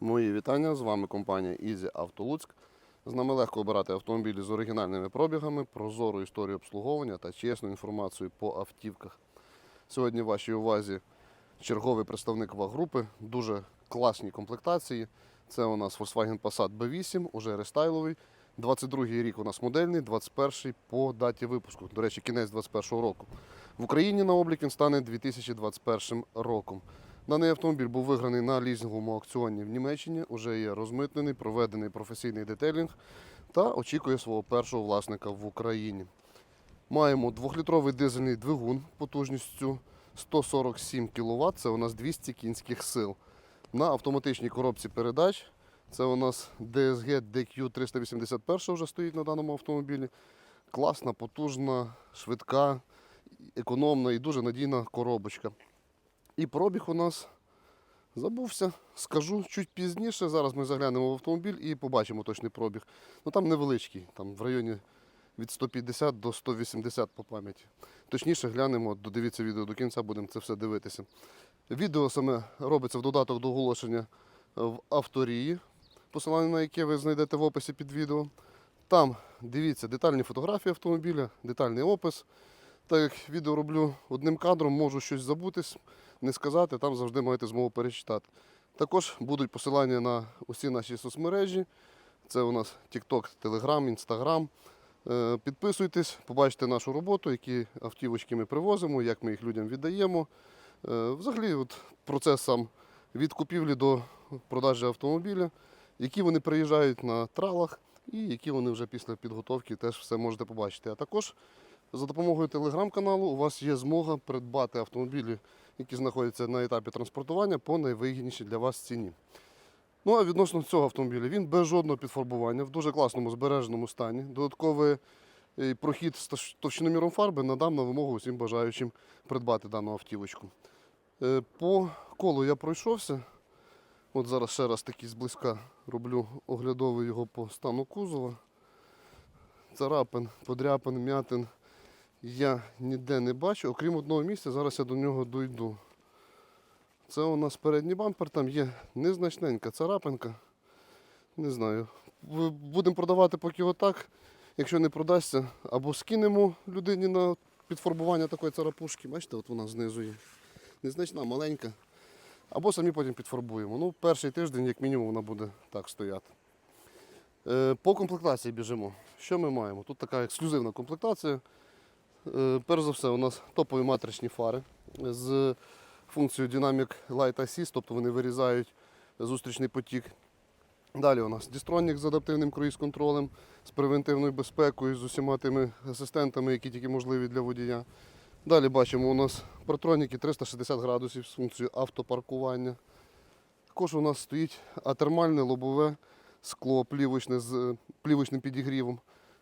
Мої вітання. З вами компанія Easy Auto. З нами легко обирати автомобілі з оригінальними пробігами, прозору історію обслуговування та чесну інформацію по автівках. Сьогодні в вашій увазі черговий представник ВАГ-групи, дуже класні комплектації. Це у нас Volkswagen Passat B8, уже рестайловий. 22-й рік у нас модельний, 21-й по даті випуску. До речі, кінець 21-го року. В Україні на облік він стане 2021 роком. Даний автомобіль був виграний на лізинговому аукціоні в Німеччині, уже є розмитнений, проведений професійний детейлінг та очікує свого першого власника в Україні. Маємо 2-літровий дизельний двигун потужністю 147 кВт, це у нас 200 кінських сил. На автоматичній коробці передач це у нас DSG DQ381 вже стоїть на даному автомобілі. Класна, потужна, швидка, економна і дуже надійна коробочка. І пробіг у нас забувся, скажу чуть пізніше. Зараз ми заглянемо в автомобіль і побачимо точний пробіг. Ну там невеличкий, там в районі від 150 до 180 по пам'яті. Точніше глянемо, додивіться відео до кінця, будемо це все дивитися. Відео саме робиться в додаток до оголошення в авторії, посилання на яке ви знайдете в описі під відео. Там дивіться детальні фотографії автомобіля, детальний опис. Так як відео роблю одним кадром, можу щось забутись, не сказати, там завжди маєте змогу перечитати. Також будуть посилання на усі наші соцмережі. Це у нас TikTok, Telegram, Instagram. Е, Підписуйтесь, побачите нашу роботу, які автівочки ми привозимо, як ми їх людям віддаємо. Е, Взагалі, от процес сам від купівлі до продажі автомобіля, які вони приїжджають на тралах і які вони вже після підготовки теж все можете побачити. А також за допомогою телеграм-каналу у вас є змога придбати автомобілі, які знаходяться на етапі транспортування по найвигіднішій для вас ціні. Ну а відносно цього автомобіля, він без жодного підфарбування, в дуже класному збереженому стані. Додатковий е, прохід з товщиноміром фарби надам на вимогу усім бажаючим придбати дану автівочку. Е, По колу я пройшовся. От зараз ще раз такий зблизька роблю оглядовий його по стану кузова. Царапин, подряпин, м'ятин я ніде не бачу, окрім одного місця, зараз я до нього дойду. Це у нас передній бампер, там є незначненька царапинка. Не знаю. Будемо продавати поки отак. Якщо не продасться, або скинемо людині на підфарбування такої царапушки. Бачите, от вона знизу є. Незначна, маленька. Або самі потім підфарбуємо. Ну, перший тиждень, як мінімум, вона буде так стояти. Е, По комплектації біжимо. Що ми маємо? Тут така ексклюзивна комплектація. Е, Перш за все, у нас топові матричні фари з функцією Dynamic Light Assist, тобто вони вирізають зустрічний потік. Далі у нас дістронік з адаптивним круїз-контролем, з превентивною безпекою, з усіма тими асистентами, які тільки можливі для водія. Далі бачимо у нас протроніки 360 градусів з функцією автопаркування. Також у нас стоїть атермальне лобове скло плівочне з плівочним підігрівом.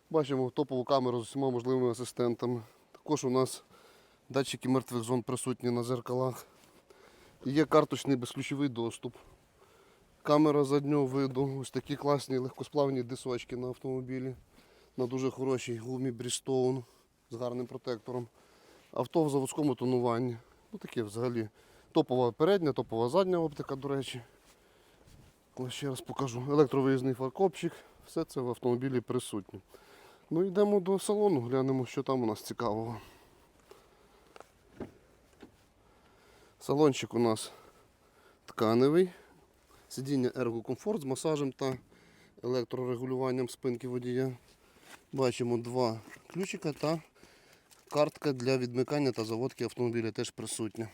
Бачимо топову камеру з усіма можливими асистентами. Також у нас датчики мертвих зон присутні на зеркалах. Є карточний безключовий доступ. Камера заднього виду, ось такі класні легкосплавні дисочки на автомобілі. На дуже хорошій гумі Брістоун з гарним протектором. Авто в заводському тонуванні. Ну таке взагалі топова передня, топова задня оптика, до речі. Ще раз покажу. Електровиїзний фаркопчик. Все це в автомобілі присутнє. Ну йдемо до салону, глянемо, що там у нас цікавого. Салончик у нас тканевий. Сидіння ергокомфорт з масажем та електрорегулюванням спинки водія. Бачимо два ключика та картка для відмикання та заводки автомобіля теж присутня.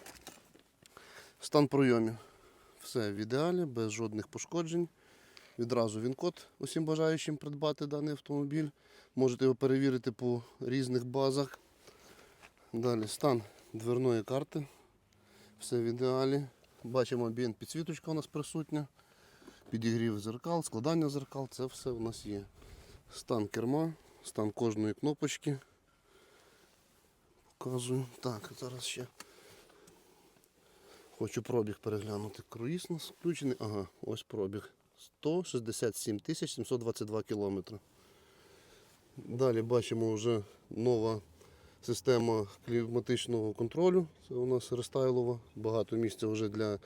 Стан пройомів. Все в ідеалі, без жодних пошкоджень. Відразу він код усім бажаючим придбати даний автомобіль. Можете його перевірити по різних базах. Далі стан дверної карти. Все в ідеалі. Бачимо бін підсвіточка у нас присутня. Підігрів зеркал, складання зеркал, це все у нас є. Стан керма, стан кожної кнопочки. Показую. Так, зараз ще хочу пробіг переглянути. Круїз у нас включений. Ага, ось пробіг. 167 тисяч 722 кілометри. Далі бачимо вже нова система кліматичного контролю. Це у нас рестайлова. Багато місця вже для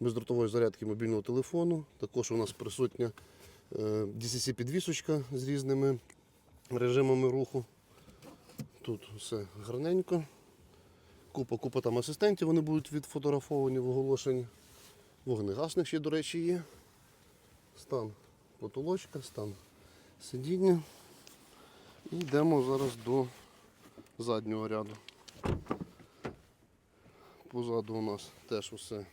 бездротової зарядки мобільного телефону. Також у нас присутня е, DCC-підвісочка з різними режимами руху. Тут все гарненько. Купа, купа там асистентів, вони будуть відфотографовані в оголошенні. Вогнегасник ще, до речі, є. Стан потолочка, стан сидіння. І йдемо зараз до заднього ряду. Позаду у нас теж усе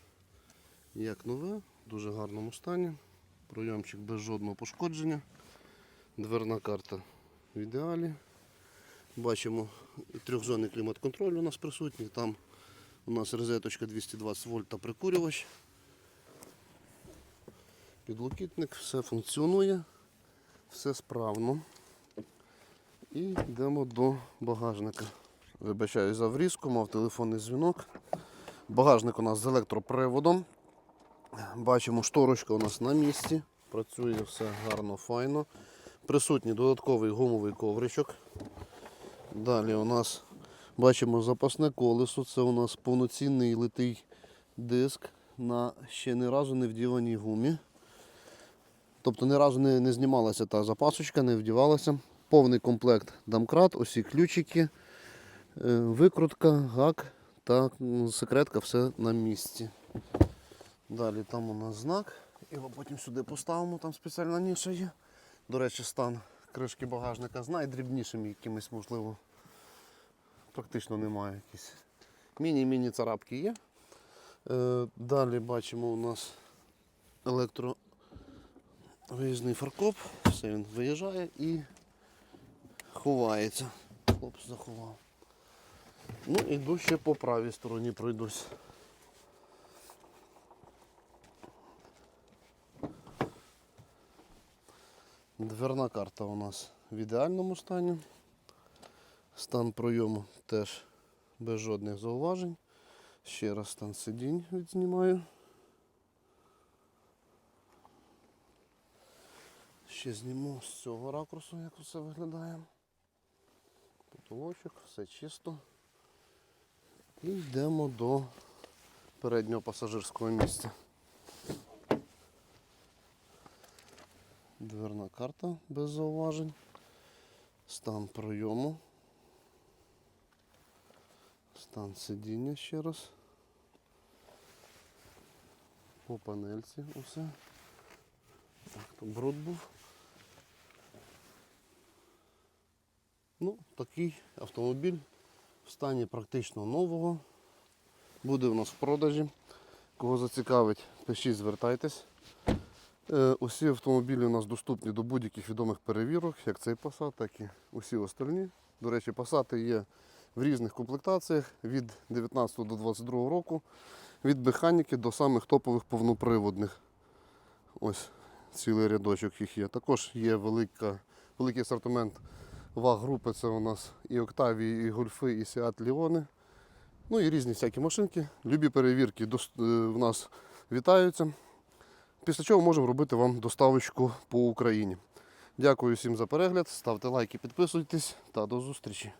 як нове, в дуже гарному стані. Пройомчик без жодного пошкодження. Дверна карта в ідеалі. Бачимо трьохзонний клімат-контроль у нас присутній. Там у нас розеточка 220 вольт та прикурювач. Підлокітник, все функціонує, все справно. І йдемо до багажника. Вибачаю за врізку, мав телефонний дзвінок. Багажник у нас з електроприводом. Бачимо, шторочка у нас на місці. Працює все гарно, файно. Присутній додатковий гумовий ковричок. Далі у нас бачимо запасне колесо. Це у нас повноцінний литий диск на ще ні разу не вдіваній гумі. Тобто ні разу не, не знімалася та запасочка, не вдівалася. Повний комплект домкрат, усі ключики, е, викрутка, гак та секретка все на місці. Далі там у нас знак. Його потім сюди поставимо, там спеціальна ніша є. До речі, стан кришки багажника з найдрібнішим якимось, можливо, практично немає. Якісь. Міні-міні царапки є. Е, далі бачимо у нас електровиїзний фаркоп. Все він виїжджає і ховається. Хлопець заховав. Ну, іду ще по правій стороні пройдусь. Дверна карта у нас в ідеальному стані. Стан пройому теж без жодних зауважень. Ще раз стан сидінь відзнімаю. Ще зніму з цього ракурсу, як все виглядає. Потолочок, все чисто. І йдемо до переднього пасажирського місця. Дверна карта без зауважень. Стан пройому. Стан сидіння ще раз. По панельці усе. Так, то бруд був. Ну, такий автомобіль в стані практично нового. Буде у нас в продажі. Кого зацікавить, пишіть, звертайтесь. Е, Усі автомобілі у нас доступні до будь-яких відомих перевірок, як цей Passat, так і усі остальні. До речі, Passat є в різних комплектаціях від 19 до 22 року, від механіки до самих топових повноприводних. Ось цілий рядочок їх є. Також є велика, великий асортимент ваг групи. Це у нас і Октавії, і Гольфи, і Сіат Ліони. Ну і різні всякі машинки. Любі перевірки е, в нас вітаються. Після чого можемо робити вам доставочку по Україні. Дякую всім за перегляд. Ставте лайки, підписуйтесь та до зустрічі.